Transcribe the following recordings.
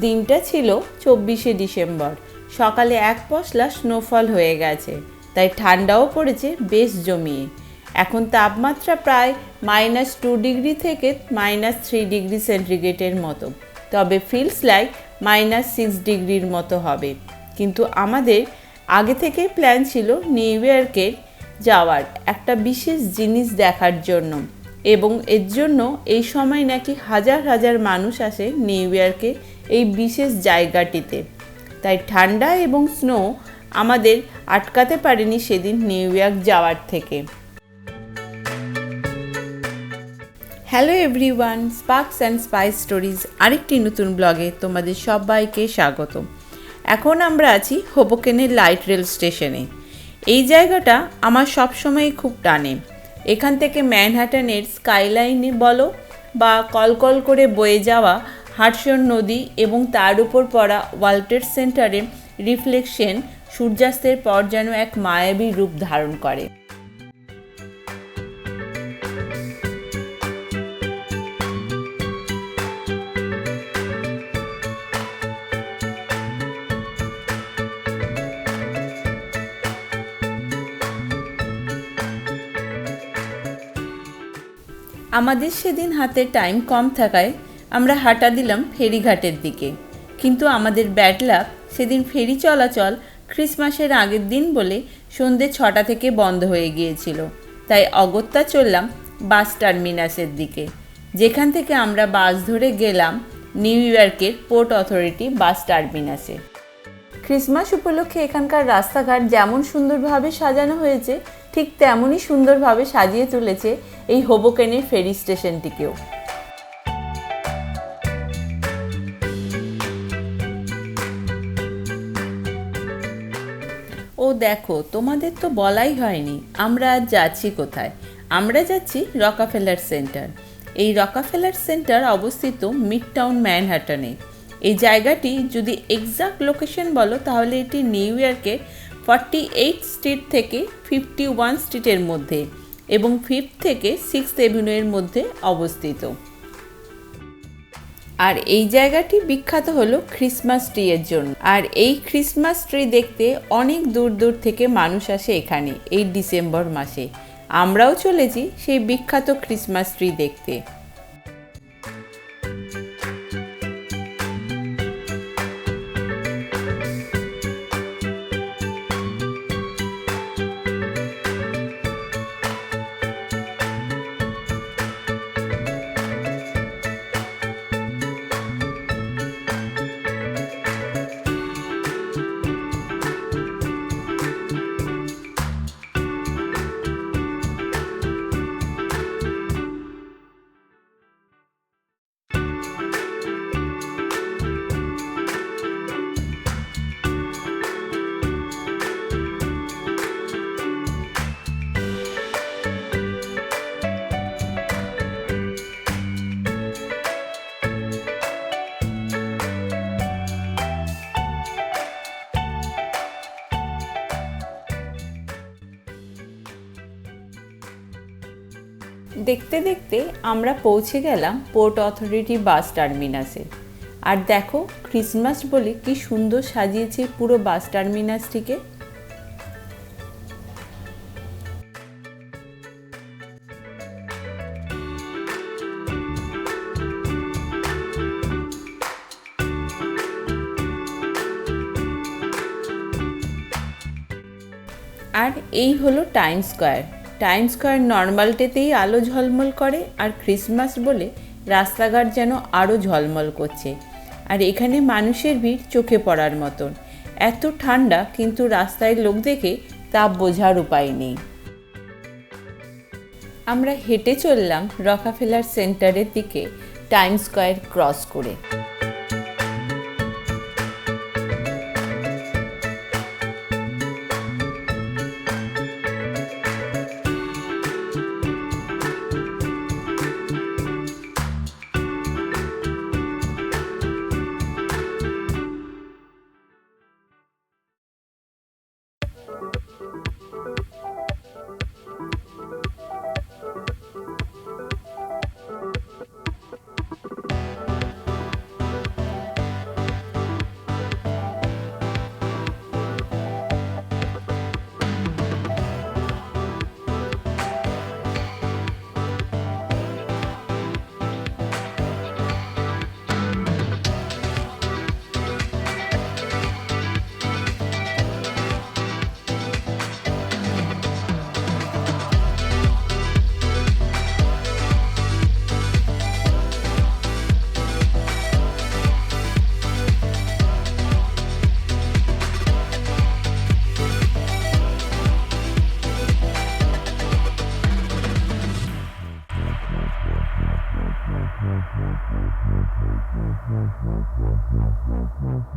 দিনটা ছিল চব্বিশে ডিসেম্বর। সকালে এক পশলা স্নোফল হয়ে গেছে, তাই ঠান্ডাও পড়েছে বেশ জমিয়ে। এখন তাপমাত্রা প্রায় মাইনাস টু ডিগ্রি থেকে মাইনাস থ্রি ডিগ্রি সেন্টিগ্রেডের মতো। তবে ফিলস লাইক মাইনাস সিক্স ডিগ্রির মতো হবে। কিন্তু আমাদের আগে থেকে প্ল্যান ছিল নিউ ইয়র্কের যাওয়ার, একটা বিশেষ জিনিস দেখার জন্য। এবং এর জন্য এই সময় নাকি হাজার হাজার মানুষ আসে নিউ ইয়র্কে এই বিশেষ জায়গাটিতে। তাই ঠান্ডা এবং স্নো আমাদের আটকাতে পারেনি সেদিন নিউ ইয়র্ক যাওয়ার থেকে। Hello everyone, Sparks and Spice Stories আরেকটি নতুন ব্লগে তোমাদের সবাইকে স্বাগত। এখন আমরা আছি হোবোকেনের লাইট রেল স্টেশনে। এই জায়গাটা আমার সবসময় খুব টানে। এখান থেকে ম্যানহাটানের স্কাইলাইনে বলো বা কলকল করে বয়ে যাওয়া হাটসন নদী এবং তার উপর পড়া ওয়াল্টের সেন্টারে রিফ্লেকশন সূর্যাস্তের পর যেন এক মায়াবী রূপ ধারণ করে। আমাদের সেদিন হাতে টাইম কম থাকায় আমরা হাঁটা দিলাম ফেরিঘাটের দিকে। কিন্তু আমাদের ব্যাড সেদিন ফেরি চলাচল ক্রিসমাসের আগের দিন বলে সন্ধে ছটা থেকে বন্ধ হয়ে গিয়েছিল। তাই অগত্যা চললাম বাস টার্মিনাসের দিকে। যেখান থেকে আমরা বাস ধরে গেলাম নিউ ইয়র্কের পোর্ট অথরিটি বাস টার্মিনাসে ক্রিসমাস উপলক্ষে এখানকার রাস্তাঘাট যেমন সুন্দরভাবে সাজানো হয়েছে ঠিক তেমনই সুন্দরভাবে সাজিয়ে তুলেছে এই হোবোকেনের ফেরি স্টেশনটিকেও। ও দেখো, তোমাদের তো বলাই হয়নি, আমরা আজ যাচ্ছি কোথায়? আমরা যাচ্ছি রকাফেলার সেন্টার। এই রকাফেলার সেন্টার অবস্থিত মিড টাউন ম্যানহাটনে। এই জায়গাটি যদি এক্সাক্ট লোকেশন বলো, তাহলে এটি নিউ ইয়র্কের ফর্টি এইট স্ট্রিট থেকে ফিফটি ওয়ান স্ট্রিটের মধ্যে এবং ফিফথ থেকে সিক্সথ এভিনিউয়ের মধ্যে অবস্থিত। আর এই জায়গাটি বিখ্যাত হলো ক্রিসমাস ট্রি এর জন্য। আর এই ক্রিসমাস ট্রি দেখতে অনেক দূর দূর থেকে মানুষ আসে এখানে, এই ডিসেম্বর মাসে। আমরাও চলেছি সেই বিখ্যাত ক্রিসমাস ট্রি দেখতে। দেখতে দেখতে আমরা পৌঁছে গেলাম পোর্ট অথরিটি বাস টার্মিনাসে আর দেখো ক্রিসমাস বলে কি সুন্দর সাজিয়েছে পুরো বাস টার্মিনাসটিকে আর এই হলো time square time square normal ডেতেই আলো ঝলমল করে আর ক্রিসমাস বলে রাস্তাঘাট যেন আরও ঝলমল করছে। আর এখানে মানুষের ভিড় চোখে পড়ার মতন। এত ঠান্ডা কিন্তু রাস্তায় লোক দেখে তা বোঝার উপায় নেই। আমরা হেঁটে চললাম রকাফেলার সেন্টারের দিকে টাইম স্কোয়ার ক্রস করে।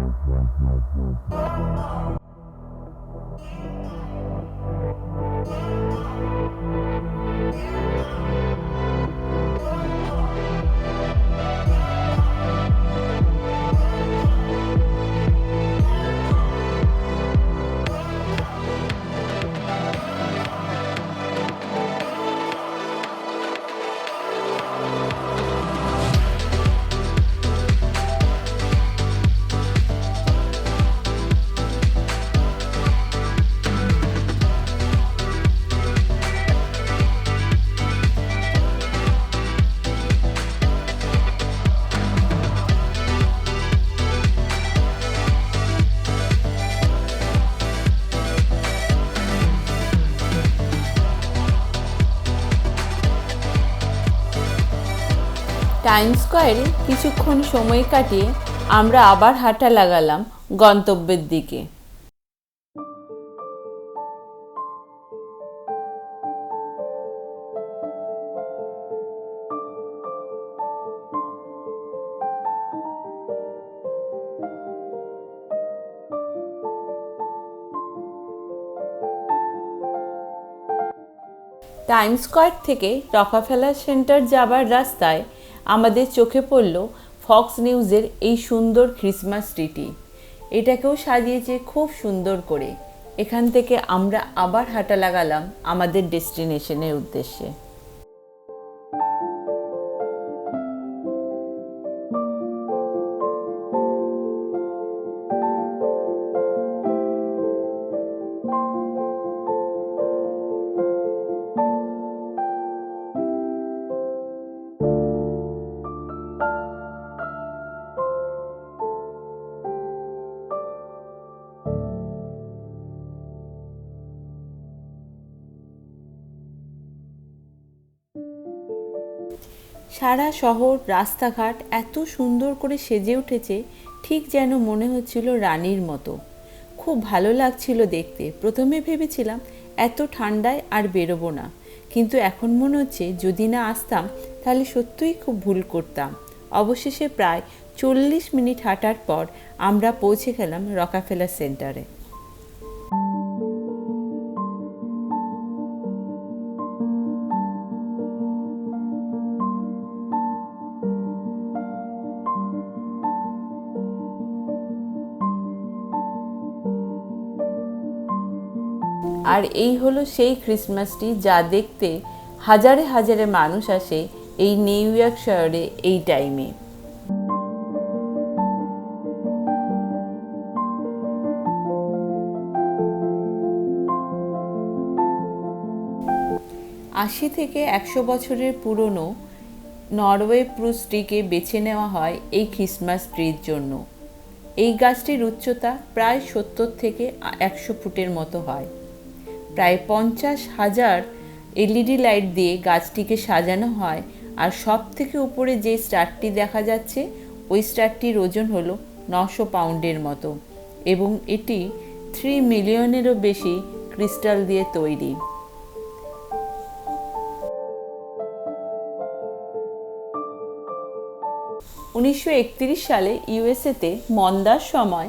Oh, টাইম স্কোয়ারে কিছুক্ষণ সময় কাটিয়ে আমরা আবার হাঁটা লাগালাম গন্তব্যের দিকে। টাইম স্কোয়ার থেকে রকাফেলার সেন্টার যাবার রাস্তায় আমাদের চোখে পড়ল ফক্স নিউজের এই সুন্দর ক্রিসমাস ট্রিটি এটাকেও সাজিয়েছে খুব সুন্দর করে। এখান থেকে আমরা আবার হাঁটা লাগালাম আমাদের ডেস্টিনেশনের উদ্দেশ্যে। সারা শহর, রাস্তাঘাট এত সুন্দর করে সেজে উঠেছে, ঠিক যেন মনে হচ্ছিল রানীর মতো। খুব ভালো লাগছিল দেখতে। প্রথমে ভেবেছিলাম, এত ঠান্ডায় আর বেরোবো না। কিন্তু এখন মনে হচ্ছে, যদি না আসতাম, তাহলে সত্যিই খুব ভুল করতাম। অবশেষে প্রায় চল্লিশ মিনিট হাঁটার পর আমরা পৌঁছে গেলাম রকাফেলার সেন্টারে। আর এই হলো সেই ক্রিসমাসটি যা দেখতে হাজারে হাজারে মানুষ আসে এই নিউ ইয়র্ক শহরে এই টাইমে আশি থেকে একশো বছরের পুরনো নরওয়ে প্রুসটিকে বেছে নেওয়া হয় এই ক্রিসমাস ট্রির জন্য। এই গাছটির উচ্চতা প্রায় সত্তর থেকে একশো ফুটের মতো হয়। প্রায় পঞ্চাশ হাজার এলইডি লাইট দিয়ে গাছটিকে সাজানো হয়। আর সব থেকে উপরে যে স্টারটি দেখা যাচ্ছে, ওই স্টারটির ওজন হলো নশো পাউন্ডের মতো এবং এটি থ্রি মিলিয়নেরও বেশি ক্রিস্টাল দিয়ে তৈরি। উনিশশো একত্রিশ সালে ইউএসএতে মন্দার সময়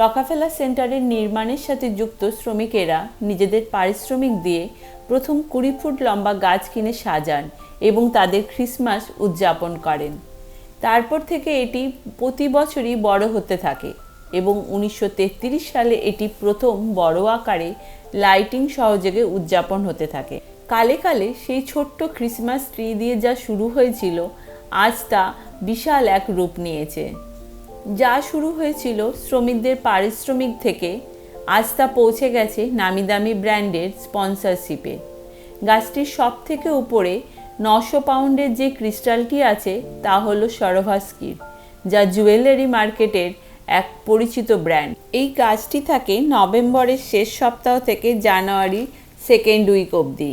রকাফেলা সেন্টারের নির্মাণের সাথে যুক্ত শ্রমিকেরা নিজেদের পারিশ্রমিক দিয়ে প্রথম কুড়ি ফুট লম্বা গাছ কিনে সাজান এবং তাদের ক্রিসমাস উদযাপন করেন। তারপর থেকে এটি প্রতি বছরই বড় হতে থাকে এবং উনিশশো তেত্রিশ সালে এটি প্রথম বড় আকারে লাইটিং সহযোগে উদযাপন হতে থাকে। কালে কালে সেই ছোট্ট ক্রিসমাস ট্রি দিয়ে যা শুরু হয়েছিল, আজ তা বিশাল এক রূপ নিয়েছে। যা শুরু হয়েছিল শ্রমিকদের পারিশ্রমিক থেকে, আজ তা পৌঁছে গেছে নামি দামি ব্র্যান্ডের স্পন্সরশিপে। গাছটির সব থেকে উপরে নশো পাউন্ডের যে ক্রিস্টালটি আছে তা হলো সরভাস্কির, যা জুয়েলারি মার্কেটের এক পরিচিত ব্র্যান্ড। এই গাছটি থাকে নভেম্বরের শেষ সপ্তাহ থেকে জানুয়ারি সেকেন্ড উইক অবধি।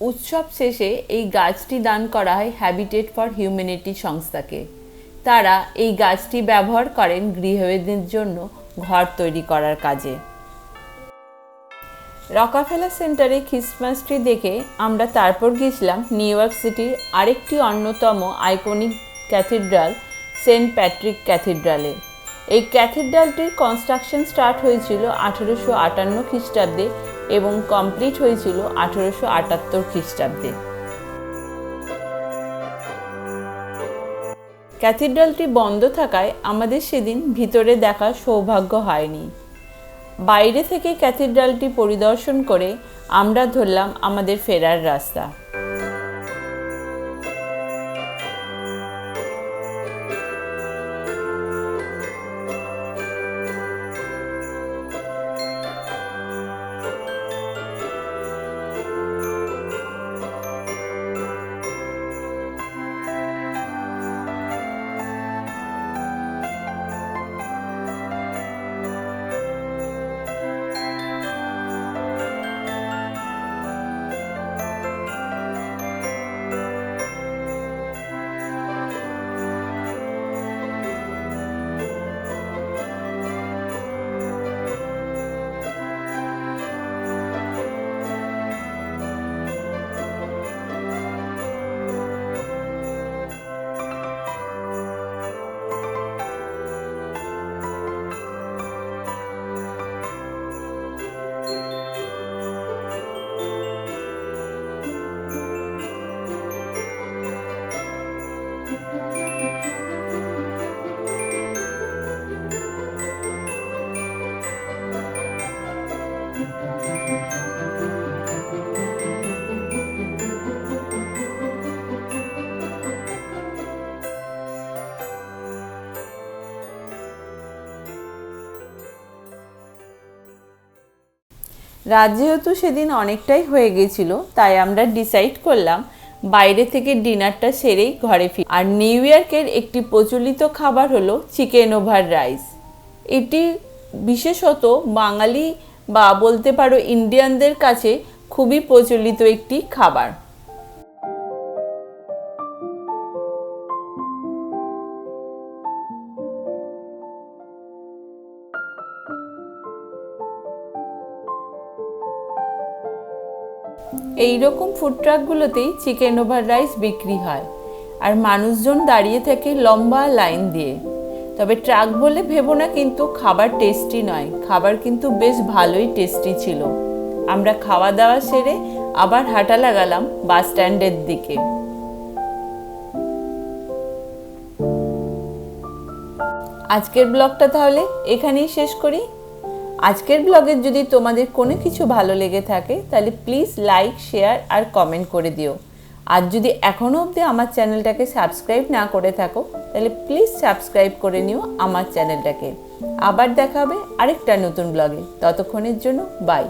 উৎসব শেষে এই গাছটি দান করা হয় হ্যাবিটেট ফর হিউম্যানিটি সংস্থাকে। তারা এই গাছটি ব্যবহার করেন গৃহবধূদের জন্য ঘর তৈরি করার কাজে। রকাফেলা সেন্টারে ক্রিসমাস ট্রি দেখে আমরা তারপর গেছিলাম নিউ ইয়র্ক সিটির আরেকটি অন্যতম আইকনিক ক্যাথিড্রাল, সেন্ট প্যাট্রিক ক্যাথিড্রালে। এই ক্যাথিড্রালটির কনস্ট্রাকশন স্টার্ট হয়েছিল আঠেরোশো আটান্ন খ্রিস্টাব্দে এবং কমপ্লিট হয়েছিল আঠেরোশো আটাত্তর খ্রিস্টাব্দে। ক্যাথিড্রালটি বন্ধ থাকায় আমাদের সেদিন ভিতরে দেখা সৌভাগ্য হয়নি। বাইরে থেকে ক্যাথিড্রালটি পরিদর্শন করে আমরা ধরলাম আমাদের ফেরার রাস্তা। রাত যেহেতু সেদিন অনেকটাই হয়ে গেছিল, তাই আমরা ডিসাইড করলাম বাইরে থেকে ডিনারটা সেরেই ঘরে ফিরি। আর নিউ ইয়র্কের একটি প্রচলিত খাবার হলো চিকেন ওভার রাইস এটি বিশেষত বাঙালি বা বলতে পারো ইন্ডিয়ানদের কাছে খুবই প্রচলিত একটি খাবার। এই রকম ফুড ট্রাকগুলোতেই চিকেন ওভার রাইস বিক্রি হয়। আর মানুষজন দাঁড়িয়ে থাকে লম্বা লাইন দিয়ে। তবে ট্রাক বলে ভেবো না কিন্তু খাবার টেস্টি নয়। খাবার কিন্তু বেশ ভালোই টেস্টি ছিল। আমরা খাওয়া দাওয়া সেরে আবার হাঁটা লাগালাম বাস স্ট্যান্ডের দিকে। আজকের ব্লগটা তাহলে এখানেই শেষ করি। আজকের ব্লগের যদি তোমাদের কোনো কিছু ভালো লেগে থাকে, তাহলে প্লিজ লাইক শেয়ার আর কমেন্ট করে দিও। আর যদি এখনও অবধি আমার চ্যানেলটাকে সাবস্ক্রাইব না করে থাকো, তাহলে প্লিজ সাবস্ক্রাইব করে নিও আমার চ্যানেলটাকে। আবার দেখাবে আরেকটা নতুন ব্লগে ততক্ষণের জন্য বাই